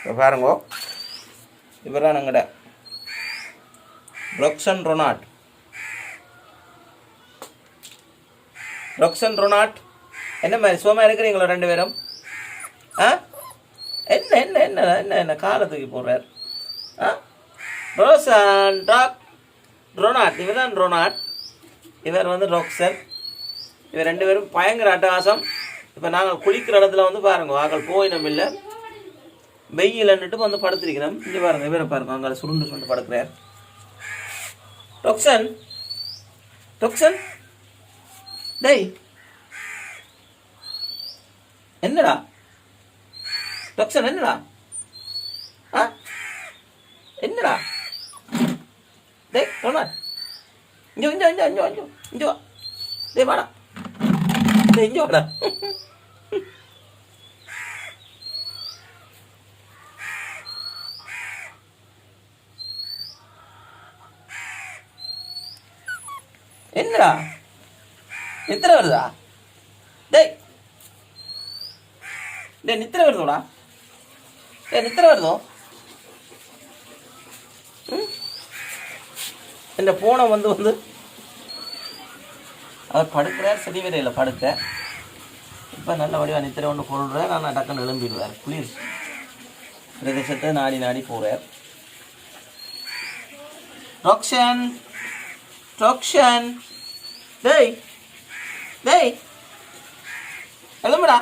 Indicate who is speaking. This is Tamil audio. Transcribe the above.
Speaker 1: இப்போ பாருங்கோ. இவர் தான் எங்கட. ரொக்சன் ரொனாட் ரொக்சன் ரொனாட் என்ன மாதிரி சுவமாக இருக்கிறீங்களா ரெண்டு பேரும்? ஆ? என்ன என்ன என்ன என்ன என்ன காலை தூக்கி போடுறார்? ஆ? ரோசன் டாக் ரொனாட் இவர் தான் ரொனாட் இவர் வந்து ரொக்சன் இவர் ரெண்டு பேரும் பயங்கர அட்டகாசம். இப்போ நாங்கள் குளிக்கிற இடத்துல வந்து பாருங்க வாக்கள் போயினம் இல்லை. வெயிலன்னுட்டு வந்து படுத்திருக்கிறோம் இங்கே பாருங்க இவரை பாருங்க அங்கே சுருண்டு சுருண்டு படுக்கிறார் ரொக்சன் ரொக்சன் டேய் என்னடா ரொக்சன் என்னடா ஆ என்னடா டேய் ரொனாட் இங்கே இங்கே இங்கே இங்கே இங்கே இங்கே வா டேய் வாடா டேய் இங்கே வாடா என்னடா? நித்திர வருதா? டேய். டேய் நித்திர வருதோடா? டேய் நித்திர வருதோ? ம்? இந்த பூனை வந்து வந்து அவர் படுக்கிறார் சரி வரையில் படுக்க. இப்போ நல்ல வடிவாக நித்திரை ஒன்று கொள்றார் நான் டக்குன்னு எழும்பிடுவார் குளிர். பிரதேசத்தை நாடி நாடி போகிறார் ரொக்ஷன். ரொக்ஷன் டேய் டேய் எழும்புடா